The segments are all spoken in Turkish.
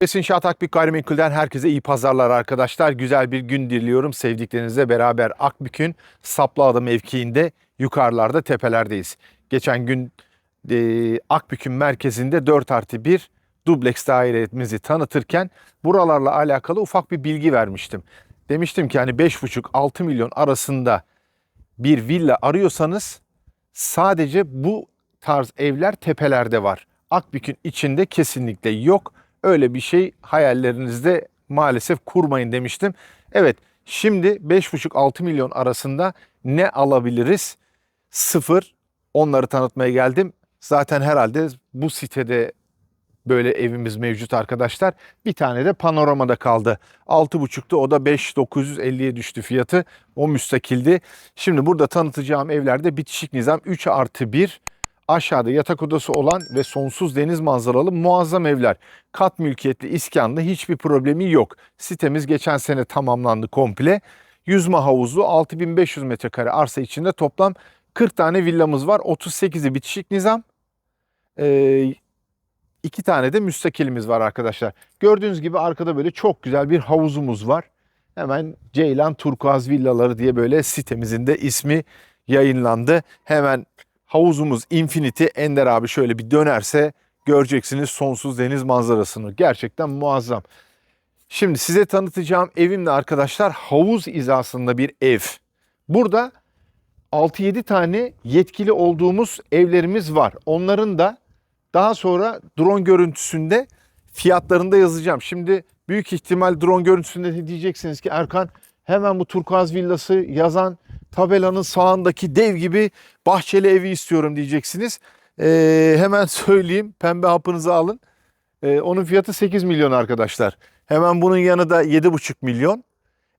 Esin Şahat Akbük Gayrimenkul'den herkese iyi pazarlar arkadaşlar. Güzel bir gün diliyorum. Sevdiklerinizle beraber Akbük'ün Saplıada mevkiinde yukarılarda tepelerdeyiz. Geçen gün e, Akbük'ün merkezinde 4 artı 1 dubleks dairemizi tanıtırken buralarla alakalı ufak bir bilgi vermiştim. Demiştim ki hani 5,5-6 milyon arasında bir villa arıyorsanız sadece bu tarz evler tepelerde var. Akbük'ün içinde kesinlikle yok. Öyle bir şey hayallerinizde maalesef kurmayın demiştim. Evet şimdi 5,5-6 milyon arasında ne alabiliriz? Sıfır onları tanıtmaya geldim. Zaten herhalde bu sitede böyle evimiz mevcut arkadaşlar. Bir tane de panoramada kaldı. 6,5'tu o da 5,950'ye düştü fiyatı. O müstakildi. Şimdi burada tanıtacağım evlerde bitişik nizam 3 artı 1 aşağıda yatak odası olan ve sonsuz deniz manzaralı muazzam evler. Kat mülkiyetli iskanlı hiçbir problemi yok. Sitemiz geçen sene tamamlandı komple. Yüzme havuzlu 6500 metrekare arsa içinde toplam 40 tane villamız var. 38'i bitişik nizam. Ee, iki tane de müstakilimiz var arkadaşlar. Gördüğünüz gibi arkada böyle çok güzel bir havuzumuz var. Hemen Ceylan Turkuaz Villaları diye böyle sitemizin de ismi yayınlandı. Hemen havuzumuz Infinity Ender abi şöyle bir dönerse göreceksiniz sonsuz deniz manzarasını. Gerçekten muazzam. Şimdi size tanıtacağım evim de arkadaşlar havuz izasında bir ev. Burada 6-7 tane yetkili olduğumuz evlerimiz var. Onların da daha sonra drone görüntüsünde fiyatlarında yazacağım. Şimdi büyük ihtimal drone görüntüsünde de diyeceksiniz ki Erkan hemen bu turkuaz villası yazan tabelanın sağındaki dev gibi bahçeli evi istiyorum diyeceksiniz. Ee, hemen söyleyeyim pembe hapınızı alın. Ee, onun fiyatı 8 milyon arkadaşlar. Hemen bunun yanı da 7,5 milyon.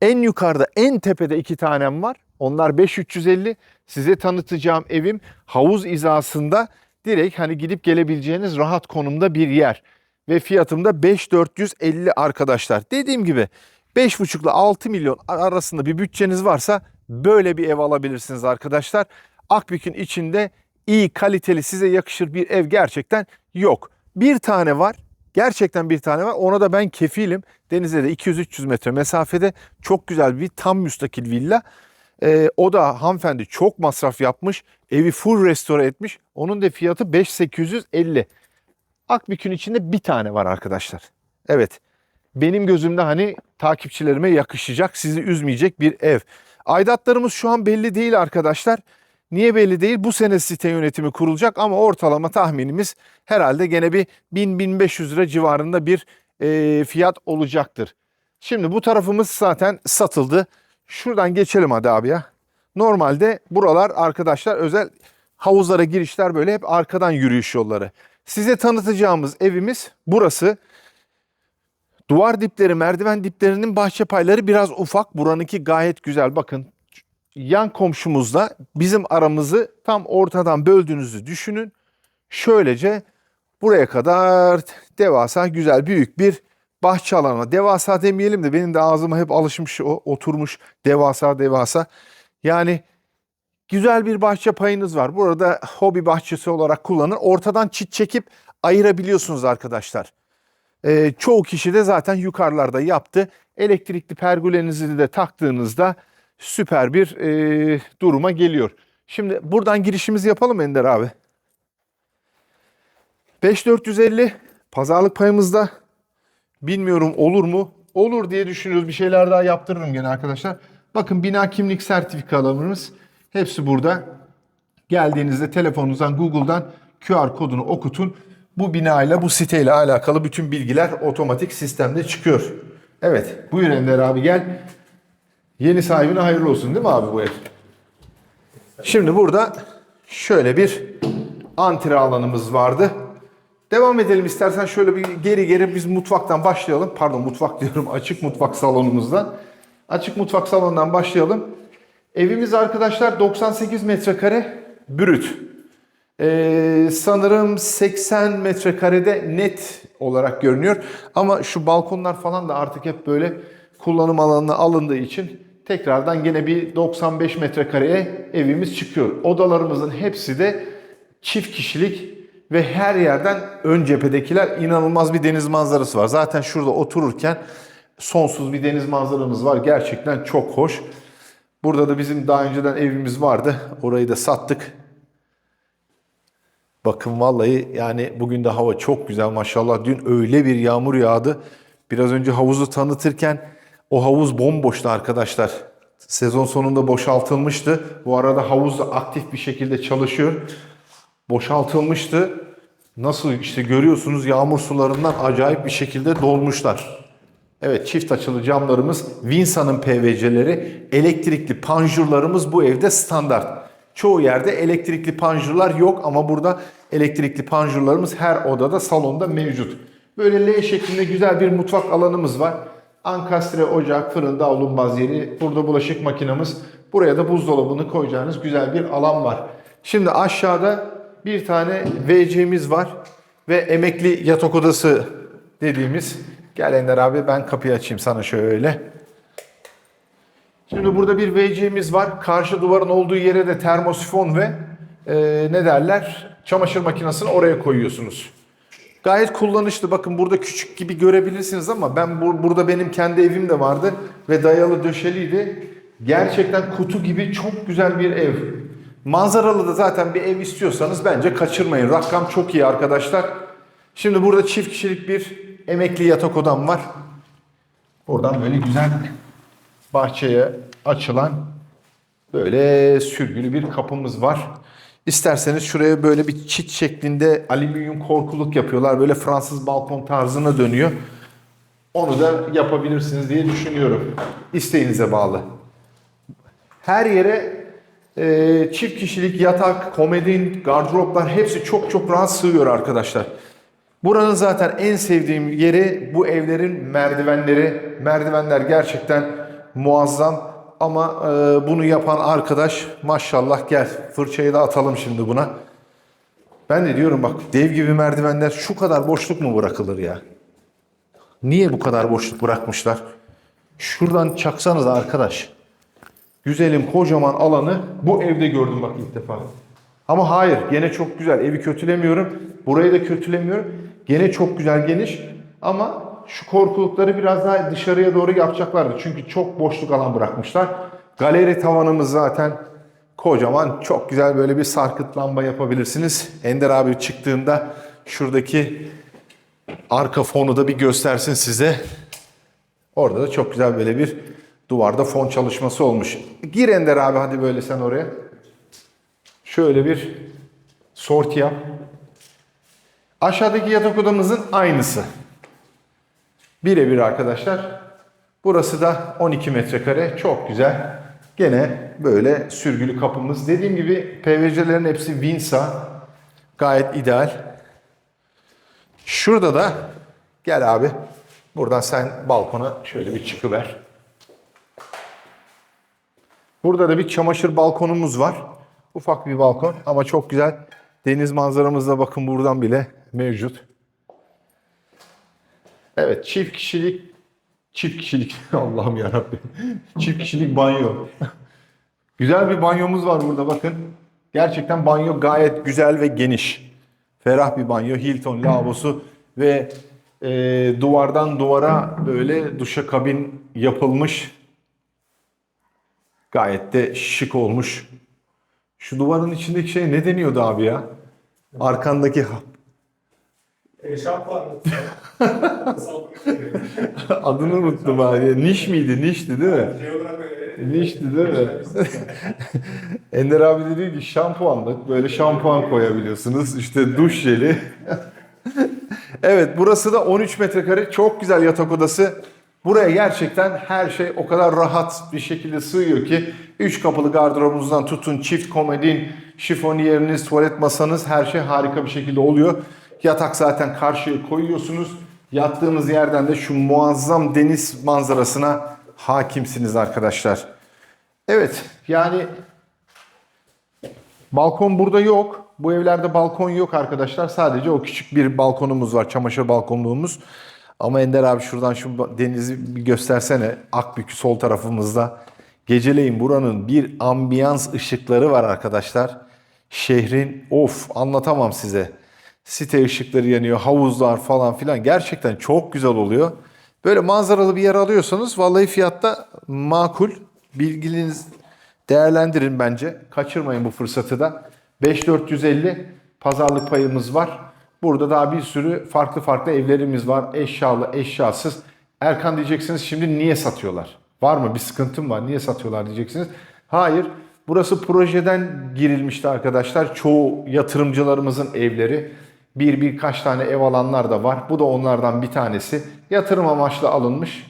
En yukarıda en tepede iki tanem var. Onlar 5350. Size tanıtacağım evim havuz izasında direkt hani gidip gelebileceğiniz rahat konumda bir yer. Ve fiyatım da 5450 arkadaşlar. Dediğim gibi 5,5 ile 6 milyon arasında bir bütçeniz varsa böyle bir ev alabilirsiniz arkadaşlar. Akbük'ün içinde iyi kaliteli size yakışır bir ev gerçekten yok. Bir tane var. Gerçekten bir tane var. Ona da ben kefilim. Denize de 200-300 metre mesafede çok güzel bir tam müstakil villa. Ee, o da hanımefendi çok masraf yapmış. Evi full restore etmiş. Onun da fiyatı 5850. Akbük'ün içinde bir tane var arkadaşlar. Evet. Benim gözümde hani takipçilerime yakışacak, sizi üzmeyecek bir ev. Aidatlarımız şu an belli değil arkadaşlar. Niye belli değil? Bu sene site yönetimi kurulacak ama ortalama tahminimiz herhalde gene bir 1000-1500 lira civarında bir e, fiyat olacaktır. Şimdi bu tarafımız zaten satıldı. Şuradan geçelim hadi abi ya. Normalde buralar arkadaşlar özel havuzlara girişler böyle hep arkadan yürüyüş yolları. Size tanıtacağımız evimiz burası. Duvar dipleri, merdiven diplerinin bahçe payları biraz ufak. Buranınki gayet güzel. Bakın yan komşumuzla bizim aramızı tam ortadan böldüğünüzü düşünün. Şöylece buraya kadar devasa güzel büyük bir bahçe alanı. Devasa demeyelim de benim de ağzıma hep alışmış o oturmuş devasa devasa. Yani güzel bir bahçe payınız var. Burada hobi bahçesi olarak kullanın. Ortadan çit çekip ayırabiliyorsunuz arkadaşlar. Ee, çoğu kişi de zaten yukarılarda yaptı. Elektrikli pergolenizi de taktığınızda süper bir e, duruma geliyor. Şimdi buradan girişimizi yapalım Ender abi. 5450 pazarlık payımızda bilmiyorum olur mu? Olur diye düşünüyoruz. Bir şeyler daha yaptırırım gene arkadaşlar. Bakın bina kimlik sertifikalarımız hepsi burada. Geldiğinizde telefonunuzdan Google'dan QR kodunu okutun. Bu binayla bu siteyle alakalı bütün bilgiler otomatik sistemde çıkıyor. Evet buyur Ender abi gel. Yeni sahibine hayırlı olsun değil mi abi bu ev? Şimdi burada şöyle bir antre alanımız vardı. Devam edelim istersen şöyle bir geri geri biz mutfaktan başlayalım. Pardon mutfak diyorum açık mutfak salonumuzdan. Açık mutfak salonundan başlayalım. Evimiz arkadaşlar 98 metrekare brüt. Ee, sanırım 80 metrekarede net olarak görünüyor. Ama şu balkonlar falan da artık hep böyle kullanım alanına alındığı için tekrardan gene bir 95 metrekareye evimiz çıkıyor. Odalarımızın hepsi de çift kişilik ve her yerden ön cephedekiler inanılmaz bir deniz manzarası var. Zaten şurada otururken sonsuz bir deniz manzaramız var. Gerçekten çok hoş. Burada da bizim daha önceden evimiz vardı. Orayı da sattık. Bakın vallahi yani bugün de hava çok güzel maşallah. Dün öyle bir yağmur yağdı. Biraz önce havuzu tanıtırken o havuz bomboştu arkadaşlar. Sezon sonunda boşaltılmıştı. Bu arada havuz da aktif bir şekilde çalışıyor. Boşaltılmıştı. Nasıl işte görüyorsunuz yağmur sularından acayip bir şekilde dolmuşlar. Evet çift açılı camlarımız Vinsa'nın PVC'leri, elektrikli panjurlarımız bu evde standart. Çoğu yerde elektrikli panjurlar yok ama burada elektrikli panjurlarımız her odada salonda mevcut. Böyle L şeklinde güzel bir mutfak alanımız var. Ankastre, ocak, fırın, davlumbaz yeri. Burada bulaşık makinamız. Buraya da buzdolabını koyacağınız güzel bir alan var. Şimdi aşağıda bir tane WC'miz var ve emekli yatak odası dediğimiz. Gel Ender abi ben kapıyı açayım sana şöyle. Şimdi burada bir WC'miz var. Karşı duvarın olduğu yere de termosifon ve e, ne derler çamaşır makinesini oraya koyuyorsunuz. Gayet kullanışlı. Bakın burada küçük gibi görebilirsiniz ama ben bu, burada benim kendi evim de vardı ve dayalı döşeliydi. Gerçekten kutu gibi çok güzel bir ev. Manzaralı da zaten bir ev istiyorsanız bence kaçırmayın. Rakam çok iyi arkadaşlar. Şimdi burada çift kişilik bir emekli yatak odam var. Buradan böyle güzel bahçeye açılan böyle sürgülü bir kapımız var. İsterseniz şuraya böyle bir çit şeklinde alüminyum korkuluk yapıyorlar. Böyle Fransız balkon tarzına dönüyor. Onu da yapabilirsiniz diye düşünüyorum. İsteğinize bağlı. Her yere e, çift kişilik yatak, komodin, gardıroplar hepsi çok çok rahat sığıyor arkadaşlar. Buranın zaten en sevdiğim yeri bu evlerin merdivenleri. Merdivenler gerçekten muazzam ama e, bunu yapan arkadaş maşallah gel fırçayı da atalım şimdi buna. Ben de diyorum bak dev gibi merdivenler şu kadar boşluk mu bırakılır ya? Niye bu kadar boşluk bırakmışlar? Şuradan çaksanız arkadaş. Güzelim kocaman alanı bu evde gördüm bak ilk defa. Ama hayır gene çok güzel. Evi kötülemiyorum. Burayı da kötülemiyorum. Gene çok güzel geniş. Ama şu korkulukları biraz daha dışarıya doğru yapacaklardı. Çünkü çok boşluk alan bırakmışlar. Galeri tavanımız zaten kocaman. Çok güzel böyle bir sarkıt lamba yapabilirsiniz. Ender abi çıktığında şuradaki arka fonu da bir göstersin size. Orada da çok güzel böyle bir duvarda fon çalışması olmuş. Gir Ender abi hadi böyle sen oraya. Şöyle bir sorti yap. Aşağıdaki yatak odamızın aynısı. Birebir arkadaşlar. Burası da 12 metrekare. Çok güzel. Gene böyle sürgülü kapımız. Dediğim gibi PVC'lerin hepsi Vinsa. Gayet ideal. Şurada da gel abi. Buradan sen balkona şöyle bir çıkıver. Burada da bir çamaşır balkonumuz var. Ufak bir balkon ama çok güzel. Deniz manzaramız da bakın buradan bile mevcut. Evet çift kişilik çift kişilik Allah'ım yarabbim. çift kişilik banyo. güzel bir banyomuz var burada bakın. Gerçekten banyo gayet güzel ve geniş. Ferah bir banyo. Hilton lavabosu ve e, duvardan duvara böyle duşakabin yapılmış. Gayet de şık olmuş. Şu duvarın içindeki şey ne deniyordu abi ya? Arkandaki E, şampuan. adını unuttum abi. Niş miydi? Nişti değil mi? Nişti değil mi? Ender abi de diyor ki şampuanlık böyle şampuan koyabiliyorsunuz. İşte duş jeli. evet burası da 13 metrekare çok güzel yatak odası. Buraya gerçekten her şey o kadar rahat bir şekilde sığıyor ki 3 kapılı gardırobunuzdan tutun çift komodin, şifoniyeriniz, tuvalet masanız her şey harika bir şekilde oluyor. Yatak zaten karşıya koyuyorsunuz. Yattığınız yerden de şu muazzam deniz manzarasına hakimsiniz arkadaşlar. Evet yani balkon burada yok. Bu evlerde balkon yok arkadaşlar. Sadece o küçük bir balkonumuz var. Çamaşır balkonluğumuz. Ama Ender abi şuradan şu denizi bir göstersene. Akbük sol tarafımızda. Geceleyin buranın bir ambiyans ışıkları var arkadaşlar. Şehrin of anlatamam size. Site ışıkları yanıyor, havuzlar falan filan gerçekten çok güzel oluyor. Böyle manzaralı bir yer alıyorsanız vallahi fiyatta makul. Bilginiz değerlendirin bence. Kaçırmayın bu fırsatı da. 5450 pazarlık payımız var. Burada daha bir sürü farklı farklı evlerimiz var. Eşyalı, eşyasız. Erkan diyeceksiniz şimdi niye satıyorlar? Var mı bir sıkıntım var? Niye satıyorlar diyeceksiniz. Hayır. Burası projeden girilmişti arkadaşlar. Çoğu yatırımcılarımızın evleri. Bir birkaç tane ev alanlar da var. Bu da onlardan bir tanesi. Yatırım amaçlı alınmış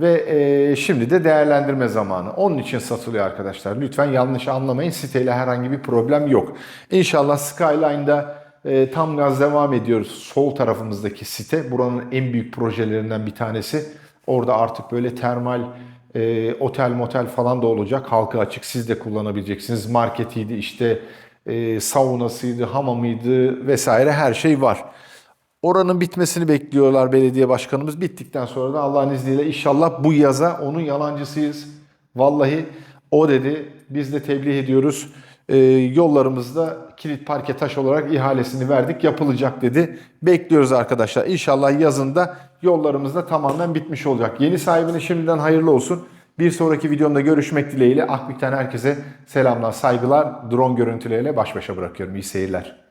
ve e, şimdi de değerlendirme zamanı. Onun için satılıyor arkadaşlar. Lütfen yanlış anlamayın. Siteyle herhangi bir problem yok. İnşallah Skyline'da e, tam gaz devam ediyoruz. Sol tarafımızdaki site buranın en büyük projelerinden bir tanesi. Orada artık böyle termal e, otel motel falan da olacak. Halka açık siz de kullanabileceksiniz. Marketiydi işte e, saunasıydı, hamamıydı vesaire her şey var. Oranın bitmesini bekliyorlar belediye başkanımız. Bittikten sonra da Allah'ın izniyle inşallah bu yaza onun yalancısıyız. Vallahi o dedi. Biz de tebliğ ediyoruz. Ee, yollarımızda kilit parke taş olarak ihalesini verdik. Yapılacak dedi. Bekliyoruz arkadaşlar. İnşallah yazında yollarımız da tamamen bitmiş olacak. Yeni sahibine şimdiden hayırlı olsun. Bir sonraki videomda görüşmek dileğiyle Akbik'ten herkese selamlar, saygılar. Drone görüntüleriyle baş başa bırakıyorum. İyi seyirler.